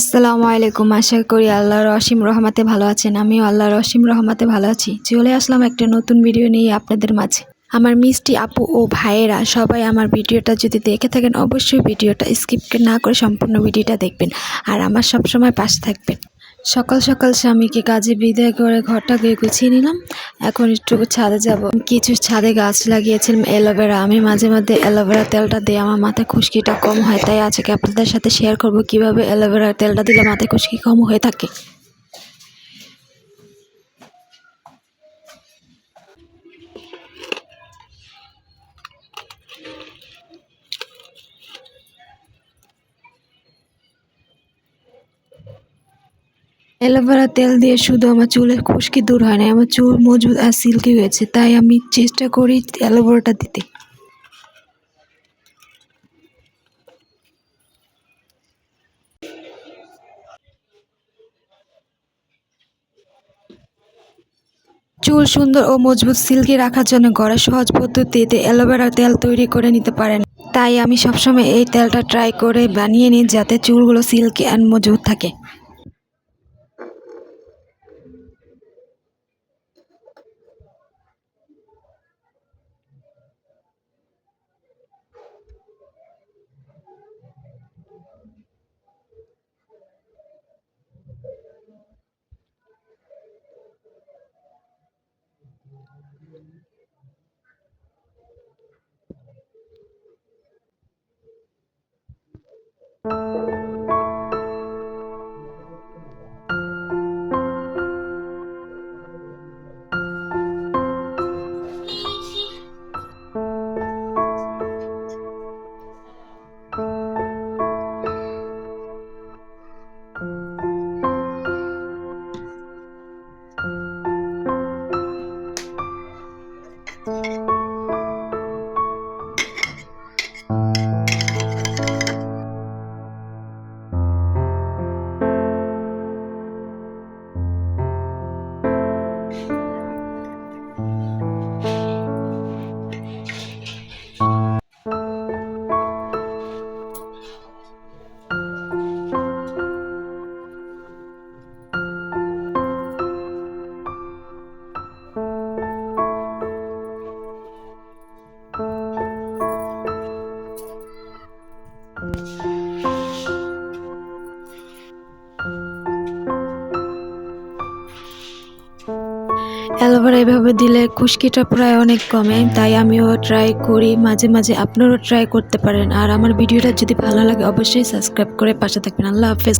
আসসালামু আলাইকুম। আশা করি আল্লাহর অসীম রহমাতে ভালো আছেন। আমিও আল্লাহর অসীম রহমাতে ভালো আছি। চলে আসলাম একটা নতুন ভিডিও নিয়ে আপনাদের মাঝে। আমার মিষ্টি আপু ও ভাইয়েরা সবাই আমার ভিডিওটা যদি দেখে থাকেন, অবশ্যই ভিডিওটা স্কিপ না করে সম্পূর্ণ ভিডিওটা দেখবেন। আর আমার সবসময় পাশে থাকবেন। সকাল সকাল স্বামীকে কাজে বিদায় করে ঘরটা গিয়ে গুছিয়ে নিলাম। এখন একটু ছাদে যাব। কিছু ছাদে গাছ লাগিয়েছিলাম অ্যালোভেরা। আমি মাঝে মাঝে অ্যালোভেরা তেলটা দিয়ে আমার মাথায় খুশকিটা কম হয়, তাই আজকে আপনাদের সাথে শেয়ার করব কীভাবে অ্যালোভেরার তেলটা দিলে মাথায় খুশকি কম হয়ে থাকে। অ্যালোভেরা তেল দিয়ে শুধু আমার চুলের খুশকি দূর হয় না আমার চুল মজবুত আর সিল্কি হয়েছে, তাই আমি চেষ্টা করি অ্যালোভেরাটা দিতে। চুল সুন্দর ও মজবুত সিল্কি রাখার জন্য ঘরের সহজ পদ্ধতিতে অ্যালোভেরা তেল তৈরি করে নিতে পারেন। তাই আমি সবসময় এই তেলটা ট্রাই করে বানিয়ে নিই যাতে চুলগুলো সিল্কি অ্যান্ড মজবুত থাকে। Thank you. অ্যালোভেরা এভাবে দিলে খুশকিটা প্রায় অনেক কমে, তাই আমিও ট্রাই করি, মাঝে মাঝে আপনারও ট্রাই করতে পারেন। আর আমার ভিডিওটা যদি ভালো লাগে, অবশ্যই সাবস্ক্রাইব করে পাশে থাকবেন। আল্লাহ হাফেজ।